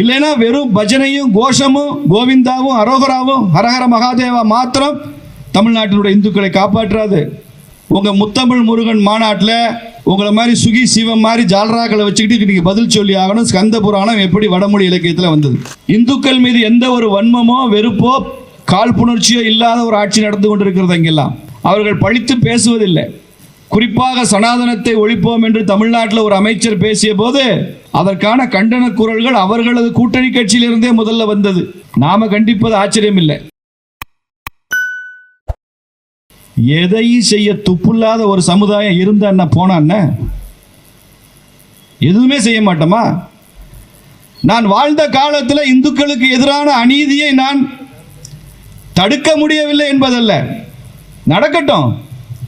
இல்லைன்னா வெறும் பஜனையும் கோஷமும் கோவிந்தாவும் அரோகராவும் ஹரஹர மகாதேவா மாத்திரம் தமிழ்நாட்டினுடைய இந்துக்களை காப்பாற்றாது. உங்கள் முத்தமிழ் முருகன் மாநாட்டில் உங்களை மாதிரி சுகி சிவம் மாதிரி ஜால்ராக்களை வச்சுக்கிட்டு நீங்கள் பதில் சொல்லி ஆகணும். ஸ்கந்த புராணம் எப்படி வடமொழி இலக்கியத்தில் வந்தது. இந்துக்கள் மீது எந்த ஒரு வன்மமோ வெறுப்போ காழ்ப்புணர்ச்சியோ இல்லாத ஒரு ஆட்சி நடந்து கொண்டிருக்கிறது அங்கெல்லாம். அவர்கள் பழித்து பேசுவதில்லை. குறிப்பாக சனாதனத்தை ஒழிப்போம் என்று தமிழ்நாட்டில் ஒரு அமைச்சர் பேசிய போது அதற்கான கண்டன குரல்கள் அவர்களது கூட்டணி கட்சியிலிருந்தே முதல்ல வந்தது. நாம கண்டிப்பது ஆச்சரியம் இல்லை எதையும் செய்ய துப்புல்லாத ஒரு சமுதாயம் இருந்தா போனான்னு எதுவுமே செய்ய மாட்டோமா? நான் வாழ்ந்த காலத்தில் இந்துக்களுக்கு எதிரான அநீதியை நான் தடுக்க முடியவில்லை என்பதல்ல. நடக்கட்டும்.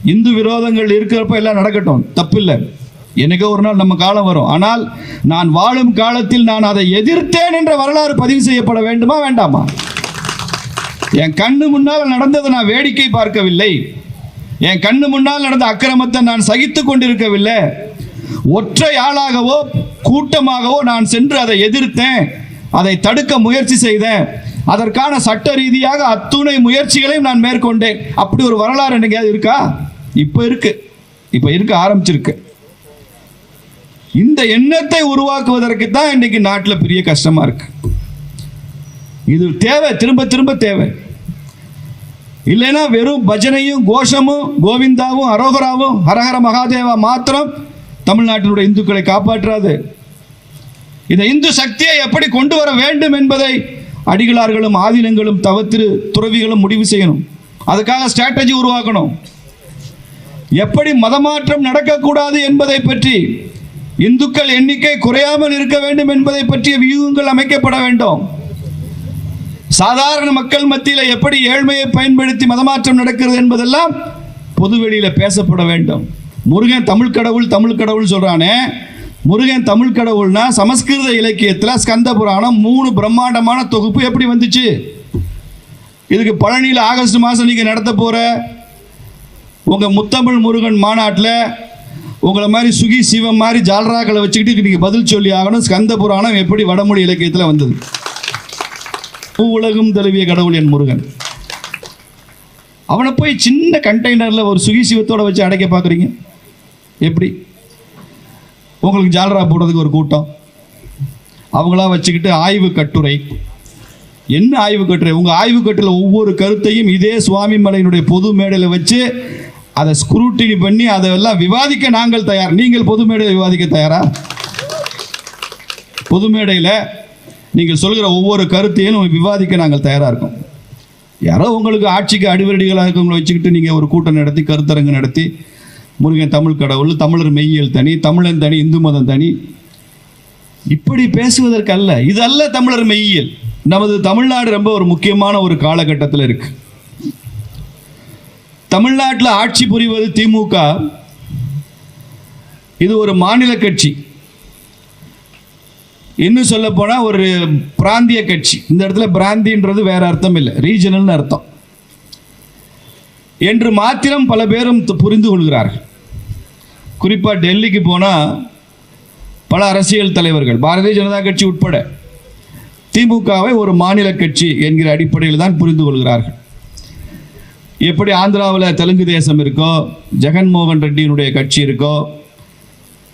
இந்து விரோதங்கள் இருக்கிறப்ப எல்லாம் நடக்கட்டும். தப்பில்லை. எனக்கு ஒரு நாள் நம்ம காலம் வரும். ஆனால் நான் வாழும் காலத்தில் நான் அதை எதிர்த்தேன் என்ற வரலாறு பதிவு செய்யப்பட வேண்டுமா வேண்டாமா? என் கண்ணு முன்னால் நடந்ததை நான் வேடிக்கை பார்க்கவில்லை. என் கண்ணு முன்னால் நடந்த அக்கிரமத்தை நான் சகித்து கொண்டிருக்கவில்லை. ஒற்றை ஆளாகவோ கூட்டமாகவோ நான் சென்று அதை எதிர்த்தேன். அதை தடுக்க முயற்சி செய்தேன். அதற்கான சட்ட ரீதியாக அத்துணை முயற்சிகளையும் நான் மேற்கொண்டேன். அப்படி ஒரு வரலாறு என்னைக்காவது இருக்கா? இப்போ இருக்கு. இப்போ இருக்க ஆரம்பிச்சிருக்கு. இந்த எண்ணத்தை உருவாக்குவதற்கு தான் இன்னைக்கு நாட்டில் பெரிய கஷ்டமா இருக்கு. இது தேவை திரும்ப திரும்ப தேவை. இல்லைன்னா வெறும் பஜனையும் கோஷமும் கோவிந்தாவும் அரோகராவும் ஹரஹர மகாதேவா மாத்திரம் தமிழ்நாட்டினுடைய இந்துக்களை காப்பாற்றாது. இந்த இந்து சக்தியை எப்படி கொண்டு வர வேண்டும் என்பதை அடிகளார்களும் ஆதீனங்களும் தவத்திரு துறவிகளும் முடிவு செய்யணும். அதுக்காக ஸ்ட்ராட்டஜி உருவாக்கணும். எப்படி மதமாற்றம் நடக்கக்கூடாது என்பதை பற்றி இந்துக்கள் எண்ணிக்கை குறையாமல் இருக்க வேண்டும் என்பதை பற்றிய வியூகங்கள் அமைக்கப்பட வேண்டும். சாதாரண மக்கள் மத்தியில் எப்படி ஏழ்மையை பயன்படுத்தி மதமாற்றம் நடக்கிறது என்பதெல்லாம் பொதுவெளியில் பேசப்பட வேண்டும். முருகன் தமிழ் கடவுள் தமிழ் கடவுள் சொல்கிறானே முருகன் தமிழ் கடவுள்னா சமஸ்கிருத இலக்கியத்தில் ஸ்கந்த புராணம் மூணு பிரம்மாண்டமான தொகுப்பு எப்படி வந்துச்சு? இதுக்கு பழனியில் ஆகஸ்ட் மாதம் நீங்கள் நடத்த போகிற உங்கள் முத்தமிழ் முருகன் மாநாட்டில் உங்களை மாதிரி சுகி சிவம் மாதிரி ஜால்ராக்களை வச்சுக்கிட்டு நீங்கள் பதில் சொல்லி ஆகணும். ஸ்கந்த புராணம் எப்படி வடமொழி இலக்கியத்தில் வந்தது? உலகம் தழுவிய கடவுள் என் முருகன். அவனை போய் சின்ன கண்டெய்னரில் ஒரு சுகி சிவத்தோட வச்சு அடைக்க பார்க்குறீங்க எப்படி? உங்களுக்கு ஜால்ரா போடுறதுக்கு ஒரு கூட்டம். அவங்களா வச்சுக்கிட்டு ஆய்வு கட்டுரை. என்ன ஆய்வு கட்டுரை? உங்கள் ஆய்வு கட்டுரையில் ஒவ்வொரு கருத்தையும் இதே சுவாமி மலையினுடைய பொது மேடையில் வச்சு அதை ஸ்க்ரூட்டினி பண்ணி அதெல்லாம் விவாதிக்க நாங்கள் தயார். நீங்கள் பொது மேடையில் விவாதிக்க தயாரா? பொது மேடையில் நீங்கள் சொல்கிற ஒவ்வொரு கருத்தையும் விவாதிக்க நாங்கள் தயாராக இருக்கோம். யாரோ உங்களுக்கு ஆட்சிக்கு அடிவரடிகளாக இருக்கவங்களை வச்சுக்கிட்டு நீங்கள் ஒரு கூட்டம் நடத்தி கருத்தரங்கு நடத்தி முருகன் தமிழ் கடவுள் தமிழர் மெய்யியல் தனி தமிழன் தனி இந்து மதம் தனி. இப்படி பேசுவதற்கு அல்ல இது அல்ல தமிழர் மெய்யியல். நமது தமிழ்நாடு ரொம்ப ஒரு முக்கியமான ஒரு காலகட்டத்தில் இருக்குது தமிழ்நாட்டில் ஆட்சி புரிவது திமுக. இது ஒரு மாநில கட்சி. இன்னும் சொல்ல போனால் ஒரு பிராந்திய கட்சி. இந்த இடத்துல பிராந்தின்றது வேற அர்த்தம் இல்லை. ரீஜனல்னு அர்த்தம். என்று மாத்திரம் பல பேரும் புரிந்து கொள்கிறார்கள். குறிப்பாக டெல்லிக்கு போனால் பல அரசியல் தலைவர்கள் பாரதிய ஜனதா கட்சி உட்பட திமுகவை ஒரு மாநில கட்சி என்கிற அடிப்படையில் தான் புரிந்து கொள்கிறார்கள். எப்படி ஆந்திராவில் தெலுங்கு தேசம் இருக்கோ ஜெகன்மோகன் ரெட்டியினுடைய கட்சி இருக்கோ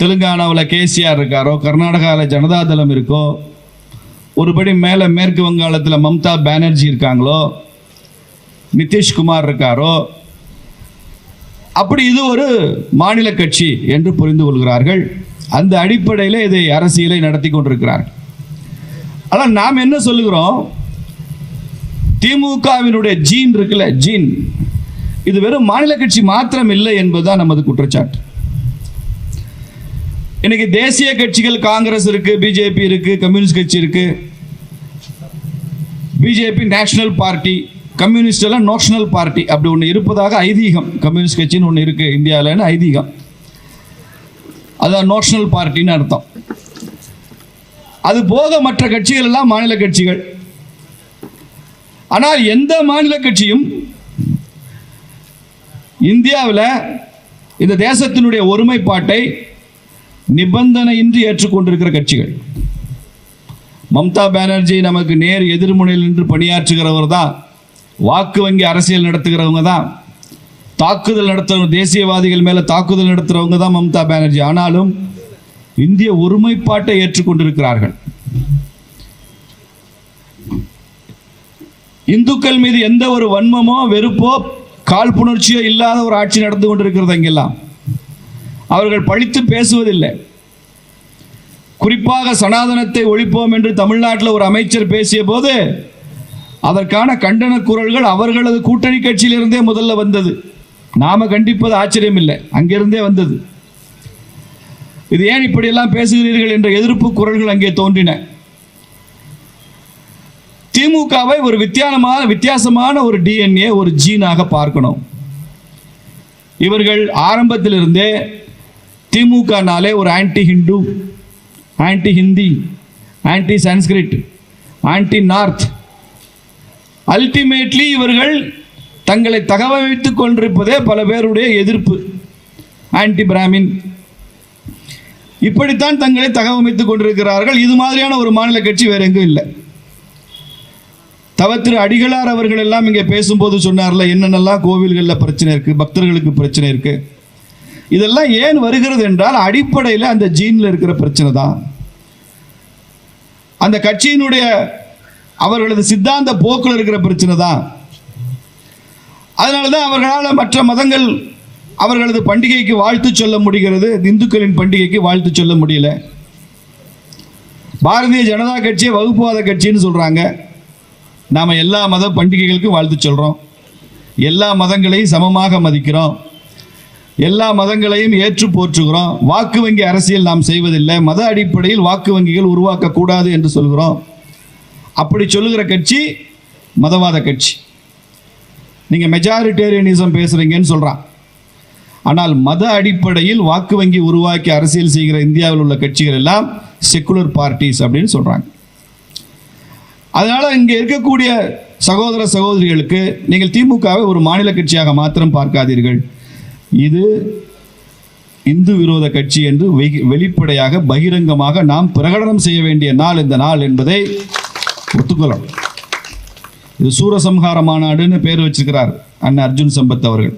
தெலுங்கானாவில் கேசிஆர் இருக்காரோ கர்நாடகாவில் ஜனதாதளம் இருக்கோ ஒருபடி மேலே மேற்கு வங்காளத்தில் மம்தா பானர்ஜி இருக்காங்களோ நிதிஷ்குமார் இருக்காரோ அப்படி இது ஒரு மாநில கட்சி என்று புரிந்து கொள்கிறார்கள். அந்த அடிப்படையில் இதை அரசியலை நடத்தி கொண்டிருக்கிறார்கள். ஆனால் நாம் என்ன சொல்லுகிறோம்? திமுகவினுடைய ஜீன் இருக்குல்ல ஜீன். இது வெறும் மாநில கட்சி மாத்திரம் இல்லை என்பதுதான் நமது குற்றச்சாட்டு. இன்னைக்கு தேசிய கட்சிகள் காங்கிரஸ் இருக்கு பிஜேபி இருக்கு கம்யூனிஸ்ட் கட்சி இருக்கு. பிஜேபி நேஷனல் பார்ட்டி கம்யூனிஸ்ட் எல்லாம் நேஷனல் பார்ட்டி. அப்படி ஒன்று இருப்பதாக ஐதீகம். கம்யூனிஸ்ட் கட்சின்னு ஒன்று இருக்கு இந்தியாவில்னு ஐதீகம். அதான் நேஷனல் பார்ட்டின்னு அர்த்தம். அது போக மற்ற கட்சிகள் எல்லாம் மாநில கட்சிகள். ஆனால் எந்த மாநில கட்சியும் இந்தியாவில் இந்த தேசத்தினுடைய ஒருமைப்பாட்டை நிபந்தனையின்றி ஏற்றுக்கொண்டிருக்கிற கட்சிகள். மம்தா பானர்ஜி நமக்கு நேர் எதிர்முனையில் நின்று பணியாற்றுகிறவர் தான் வாக்கு வங்கி அரசியல் நடத்துகிறவங்க தான் தாக்குதல் நடத்துகிற தேசியவாதிகள் மேலே தாக்குதல் நடத்துகிறவங்க தான் மம்தா பானர்ஜி. ஆனாலும் இந்திய ஒருமைப்பாட்டை ஏற்றுக்கொண்டிருக்கிறார்கள். இந்துக்கள் மீது எந்த ஒரு வன்மமோ வெறுப்போ காழ்ப்புணர்ச்சியோ இல்லாத ஒரு ஆட்சி நடந்து கொண்டிருக்கிறது அங்கெல்லாம். அவர்கள் பழித்து பேசுவதில்லை. குறிப்பாக சனாதனத்தை ஒழிப்போம் என்று தமிழ்நாட்டில் ஒரு அமைச்சர் பேசிய போது அதற்கான கண்டன குரல்கள் அவர்களது கூட்டணி கட்சியிலிருந்தே முதல்ல வந்தது. நாம கண்டிப்பது ஆச்சரியம் இல்லை அங்கிருந்தே வந்தது. இது ஏன் இப்படியெல்லாம் பேசுகிறீர்கள் என்ற எதிர்ப்பு குரல்கள் அங்கே தோன்றின. திமுகவை ஒரு வித்தியாசமான வித்தியாசமான ஒரு டிஎன்ஏ ஒரு ஜீனாக பார்க்கணும். இவர்கள் ஆரம்பத்திலிருந்தே திமுகனாலே ஒரு anti Hindu anti Hindi anti Sanskrit anti north ultimately இவர்கள் தங்களை தகவமைத்துக் கொண்டிருப்பதே பல பேருடைய எதிர்ப்பு ஆன்டி பிராமின் இப்படித்தான் தங்களை தகவமைத்துக் கொண்டிருக்கிறார்கள். இது மாதிரியான ஒரு மாநில கட்சி வேற எங்கும் இல்லை. தவ திரு அடிகளார் அவர்கள் எல்லாம் இங்கே பேசும்போது சொன்னார்ல என்னென்னலாம் கோவில்களில் பிரச்சனை இருக்குது பக்தர்களுக்கு பிரச்சனை இருக்குது இதெல்லாம் ஏன் வருகிறது என்றால் அடிப்படையில் அந்த ஜீனில் இருக்கிற பிரச்சனை தான். அந்த கட்சியினுடைய அவர்களது சித்தாந்த போக்கில் இருக்கிற பிரச்சனை தான். அதனால தான் அவர்களால் மற்ற மதங்கள் அவர்களது பண்டிகைக்கு வாழ்த்து சொல்ல முடிகிறது இந்துக்களின் பண்டிகைக்கு வாழ்த்து சொல்ல முடியல. பாரதிய ஜனதா கட்சியை வகுப்புவாத கட்சின்னு சொல்கிறாங்க நாம் எல்லா மத பண்டிகைகளுக்கும் வாழ்த்து சொல்கிறோம் எல்லா மதங்களையும் சமமாக மதிக்கிறோம். எல்லா மதங்களையும் ஏற்று போற்றுகிறோம். வாக்கு வங்கி அரசியல் நாம் செய்வதில்லை. மத அடிப்படையில் வாக்கு வங்கிகள் உருவாக்கக்கூடாது என்று சொல்கிறோம். அப்படி சொல்லுகிற கட்சி மதவாத கட்சி. நீங்கள் மெஜாரிட்டேரியனிசம் பேசுகிறீங்கன்னு சொல்கிறான் ஆனால் மத அடிப்படையில் வாக்கு வங்கி உருவாக்கி அரசியல் செய்கிற இந்தியாவில் உள்ள கட்சிகள் எல்லாம் செக்குலர் பார்ட்டிஸ் அப்படின்னு சொல்கிறாங்க அதனால் இங்கே இருக்கக்கூடிய சகோதர சகோதரிகளுக்கு நீங்கள் திமுகவை ஒரு மாநில கட்சியாக மாத்திரம் பார்க்காதீர்கள். இது இந்து விரோத கட்சி என்று வெளிப்படையாக பகிரங்கமாக நாம் பிரகடனம் செய்ய வேண்டிய நாள் இந்த நாள் என்பதை ஒத்துக்கொள்ளும் இது சூரசம்ஹார மாநாடுன்னு பேர் வச்சிருக்கிறார் அண்ணன் அர்ஜுன் சம்பத் அவர்கள்.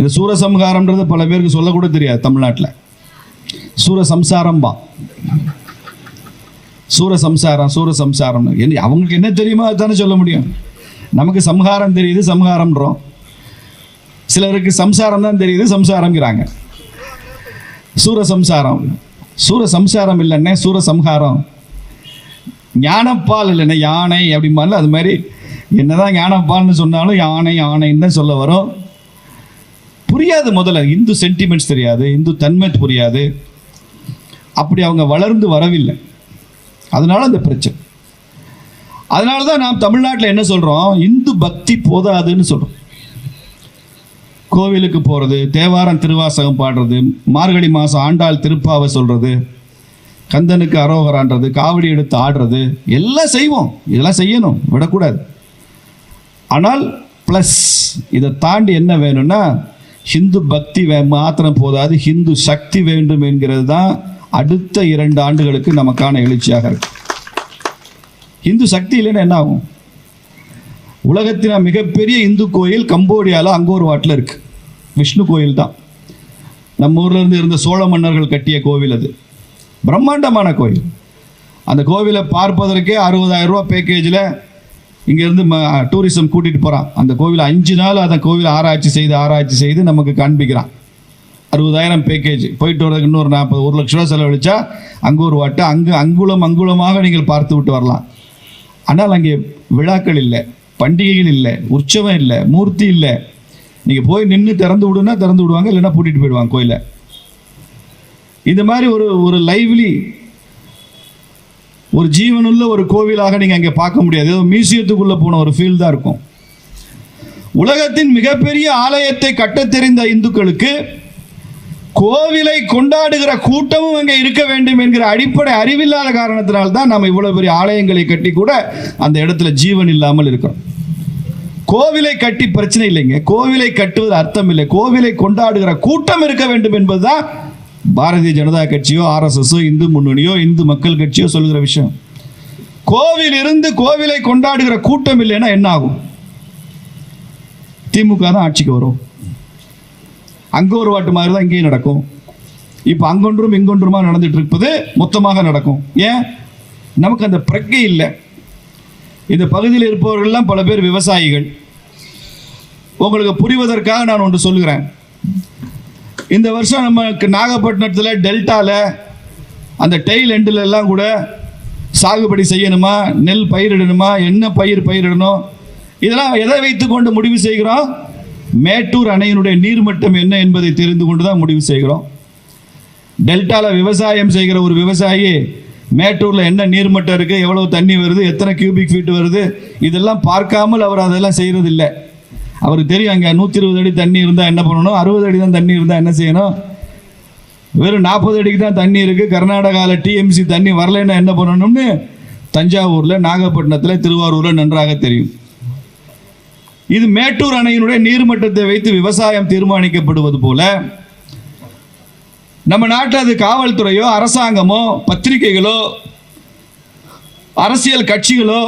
இது சூரசம்ஹாரம்ன்றது பல பேருக்கு சொல்லக்கூட தெரியாது தமிழ்நாட்டில். சூரசம்சாரம்பா சூரசம்சாரம் சூரசம்சாரம் என்ன அவங்களுக்கு என்ன தெரியுமோ அதுதானே சொல்ல முடியும். நமக்கு சம்ஹாரம் தெரியுது சம்ஹாரம்ன்றோம். சிலருக்கு சம்சாரம் தான் தெரியுது சம்சாரங்கிறாங்க சூரசம்சாரம். சூரசம்சாரம் இல்லைன்னே சூரசம்ஹாரம். ஞானப்பால் இல்லைண்ணே யானை அப்படிம்பால அது மாதிரி. என்னதான் ஞானப்பால்னு சொன்னாலும் யானை யானைன்னு தான் சொல்ல வரும். புரியாது முதல்ல இந்து சென்டிமெண்ட்ஸ் தெரியாது இந்து தன்மை புரியாது. அப்படி அவங்க வளர்ந்து வரவில்லை. அதனால அந்த பிரச்சனை. அதனால தான் நாம் தமிழ்நாட்டில் என்ன சொல்கிறோம் இந்து பக்தி போதாதுன்னு சொல்கிறோம் கோவிலுக்கு போகிறது தேவாரம் திருவாசகம் பாடுறது மார்கழி மாதம் ஆண்டாள் திருப்பாவை சொல்கிறது கந்தனுக்கு அரோகரான்றது காவடி எடுத்து ஆடுறது எல்லாம் செய்வோம். இதெல்லாம் செய்யணும். விடக்கூடாது. ஆனால் ப்ளஸ் இதை தாண்டி என்ன வேணும்னா ஹிந்து பக்தி வே மாத்திரம் போதாது. ஹிந்து சக்தி வேண்டும் என்கிறது தான் அடுத்த இரண்டு ஆண்டுகளுக்கு நமக்கான எழுச்சியாக இருக்கும் இந்து சக்தி இல்லைன்னா என்ன ஆகும்? உலகத்தின மிகப்பெரிய இந்து கோயில் கம்போடியாவில் அங்கோர் வாட்டில் இருக்கு. விஷ்ணு கோயில் தான். நம்ம ஊர்ல இருந்து இருந்த சோழ மன்னர்கள் கட்டிய கோவில் அது. பிரம்மாண்டமான கோயில். அந்த கோவிலை பார்ப்பதற்கே அறுபதாயிரம் ரூபா பேக்கேஜில் இங்கேருந்து ம டூரிசம் கூட்டிகிட்டு போகிறான் அந்த கோவிலை அஞ்சு நாள் அந்த கோவிலை ஆராய்ச்சி செய்து ஆராய்ச்சி செய்து நமக்கு காண்பிக்கிறான். அறுபதாயிரம் பேக்கேஜ் போயிட்டு வரதுக்கு இன்னொரு நாற்பது ஒரு லட்ச ரூபா செலவழிச்சா அங்கே ஒரு வாட்டு அங்கு அங்குலம் அங்குலமாக நீங்கள் பார்த்து விட்டு வரலாம். ஆனால் அங்கே விழாக்கள் இல்லை பண்டிகைகள் இல்லை உற்சவம் இல்லை மூர்த்தி இல்லை. நீங்கள் போய் நின்று திறந்து விடுனா திறந்து விடுவாங்க இல்லைன்னா பூட்டிட்டு போயிடுவாங்க கோயிலை. இந்த மாதிரி ஒரு ஒரு லைவ்லி ஒரு ஜீவனுள்ள ஒரு கோவிலாக நீங்கள் அங்கே பார்க்க முடியாது. ஏதோ மியூசியத்துக்குள்ளே போன ஒரு ஃபீல் தான் இருக்கும். உலகத்தின் மிகப்பெரிய ஆலயத்தை கட்டத் தெரிந்த இந்துக்களுக்கு கோவிலை கொண்டாடுகிற கூட்டமும் அங்கே இருக்க வேண்டும் என்கிற அடிப்படை அறிவில்லாத காரணத்தினால்தான் நம்ம இவ்வளவு பெரிய ஆலயங்களை கட்டி கூட அந்த இடத்துல ஜீவன் இல்லாமல் இருக்கிறோம். கோவிலை கட்டி பிரச்சனை இல்லைங்க. கோவிலை கட்டுவது அர்த்தம் இல்லை. கோவிலை கொண்டாடுகிற கூட்டம் இருக்க வேண்டும் என்பதுதான் பாரதிய ஜனதா கட்சியோ ஆர்எஸ்எஸோ இந்து முன்னணியோ இந்து மக்கள் கட்சியோ சொல்கிற விஷயம். கோவில் இருந்து கோவிலை கொண்டாடுகிற கூட்டம் இல்லைன்னா என்ன ஆகும்? திமுக தான் ஆட்சிக்கு வரும். அங்கே ஒரு வாட்டு மாதிரி தான் இங்கேயும் நடக்கும். இப்போ அங்கொன்றும் இங்கொன்றுமா நடந்துட்டு இருப்பது மொத்தமாக நடக்கும். ஏன்? நமக்கு அந்த பிரக்கை இல்லை. இந்த பகுதியில் இருப்பவர்கள்லாம் பல பேர் விவசாயிகள். உங்களுக்கு புரிவதற்காக நான் ஒன்று சொல்கிறேன் இந்த வருஷம் நமக்கு நாகப்பட்டினத்தில் டெல்டாவில் அந்த டெய்ல் எண்டில் எல்லாம் கூட சாகுபடி செய்யணுமா? நெல் பயிரிடணுமா? என்ன பயிர் பயிரிடணும்? இதெல்லாம் எதை வைத்துக்கொண்டு முடிவு செய்கிறோம்? மேட்டூர் அணையினுடைய நீர்மட்டம் என்ன என்பதை தெரிந்து கொண்டு தான் முடிவு செய்கிறோம். டெல்டாவில் விவசாயம் செய்கிற ஒரு விவசாயி மேட்டூரில் என்ன நீர்மட்டம் இருக்குது எவ்வளோ தண்ணி வருது எத்தனை கியூபிக் ஃபீட் வருது இதெல்லாம் பார்க்காமல் அவர் அதெல்லாம் செய்கிறது இல்லை அவருக்கு தெரியும் அங்கே நூற்றி இருபது அடி தண்ணி இருந்தால் என்ன பண்ணணும் அறுபது அடி தான் தண்ணி இருந்தால் என்ன செய்யணும். வெறும் நாற்பது அடிக்கு தான் தண்ணி இருக்குது கர்நாடகாவில் டிஎம்சி தண்ணி வரலைன்னா என்ன பண்ணணும்னு தஞ்சாவூரில் நாகப்பட்டினத்தில் திருவாரூரில் நன்றாக தெரியும். இது மேட்டூர் அணையினுடைய நீர்மட்டத்தை வைத்து விவசாயம் தீர்மானிக்கப்படுவது போல நம்ம நாட்டில் அது காவல்துறையோ அரசாங்கமோ பத்திரிகைகளோ அரசியல் கட்சிகளோ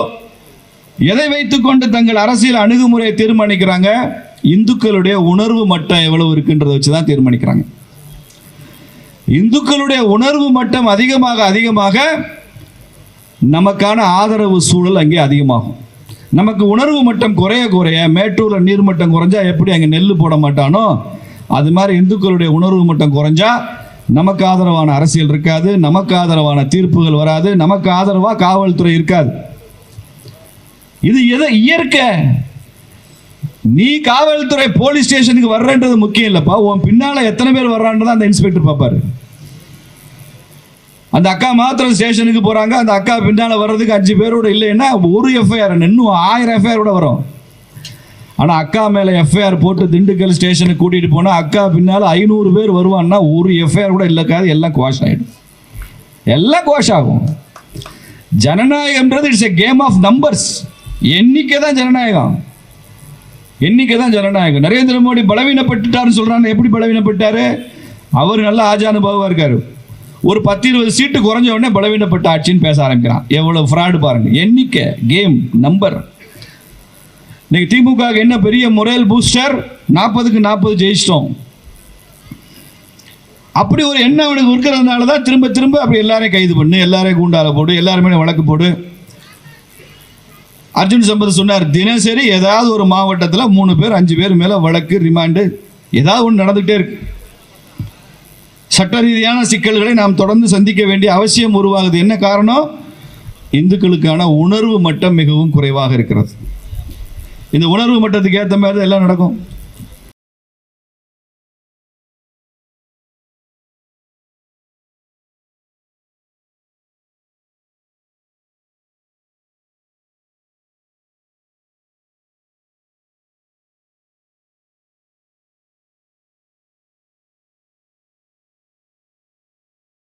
எதை வைத்துக்கொண்டு தங்கள் அரசியல் அணுகுமுறையை தீர்மானிக்கிறாங்க? இந்துக்களுடைய உணர்வு மட்டம் எவ்வளவு இருக்குன்றதை வச்சு தான் தீர்மானிக்கிறாங்க. இந்துக்களுடைய உணர்வு மட்டம் அதிகமாக அதிகமாக நமக்கான ஆதரவு சூழல் அங்கே அதிகமாகும். நமக்கு உணர்வு மட்டம் குறைய குறைய மேட்டூரில் நீர் மட்டம் குறைஞ்சா எப்படி அங்கே நெல் போட மாட்டானோ? அது மாதிரி இந்துக்களுடைய உணர்வு மட்டம் குறைஞ்சா நமக்கு ஆதரவான அரசியல் இருக்காது நமக்கு ஆதரவான தீர்ப்புகள் வராது நமக்கு ஆதரவாக காவல்துறை இருக்காது. இது எதை இயற்கை? நீ காவல்துறை போலீஸ் ஸ்டேஷனுக்கு வர்றன்றது முக்கியம் இல்லைப்பா. உன் பின்னால் எத்தனை பேர் வர்றான்றதான் அந்த இன்ஸ்பெக்டர் பார்ப்பாரு. அந்த அக்கா மாத்திரம் ஸ்டேஷனுக்கு போறாங்க. அந்த அக்கா பின்னால வர்றதுக்கு அஞ்சு பேரோட இல்லைன்னா ஒரு எஃப்ஐஆர் இன்னும் ஆயிரம் எஃப்ஐஆர் கூட வரும். ஆனா அக்கா மேல எஃப்ஐஆர் போட்டு திண்டுக்கல் ஸ்டேஷனுக்கு கூட்டிட்டு போனா அக்கா பின்னால ஐநூறு பேர் வருவான்னா ஒரு எஃப்ஐஆர் கூட இல்லைக்காது எல்லாம் குவாஷ் ஆயிடும். எல்லாம் குவாஷ் ஆகும். ஜனநாயகம்ன்றது it's a game of numbers எண்ணிக்கை தான் ஜனநாயகம். எண்ணிக்கை தான் ஜனநாயகம். நரேந்திர மோடி பலவீனப்பட்டுட்டாருன்னு சொல்றாங்க எப்படி பலவீனப்பட்டாரு? அவர் நல்ல ஆஜானுபாவா இருக்காரு. ஒரு பத்து இருபது சீட்டு குறைஞ்ச உடனே பலவீனப்பட்ட ஆட்சின்னு பேச ஆரம்பிக்கிறான். எவ்வளவு ஃப்ராடு பாருங்க. எண்ணிக்கை கேம் நம்பர் இன்னைக்கு திமுக என்ன பெரிய முறையில் பூஸ்டர் நாற்பதுக்கு நாற்பது ஜெயிச்சிட்டோம். அப்படி ஒரு எண்ணம் அவனுக்கு இருக்கிறதுனால தான் திரும்ப திரும்ப அப்படி எல்லாரையும் கைது பண்ணு எல்லாரையும் கூண்டால போடு எல்லாருமே வழக்கு போடு. அர்ஜுன் சம்பத் சொன்னார் தினசரி ஏதாவது ஒரு மாவட்டத்தில் மூணு பேர் அஞ்சு பேர் மேலே வழக்கு ரிமாண்டு ஏதாவது ஒன்று நடந்துகிட்டே இருக்கு. சட்ட ரீதியான சிக்கல்களை நாம் தொடர்ந்து சந்திக்க வேண்டிய அவசியம் உருவாகுது. என்ன காரணம்? இந்துக்களுக்கான உணர்வு மட்டம் மிகவும் குறைவாக இருக்கிறது. இந்த உணர்வு மட்டத்துக்கு ஏற்ற மாதிரி தான் எல்லாம் நடக்கும்.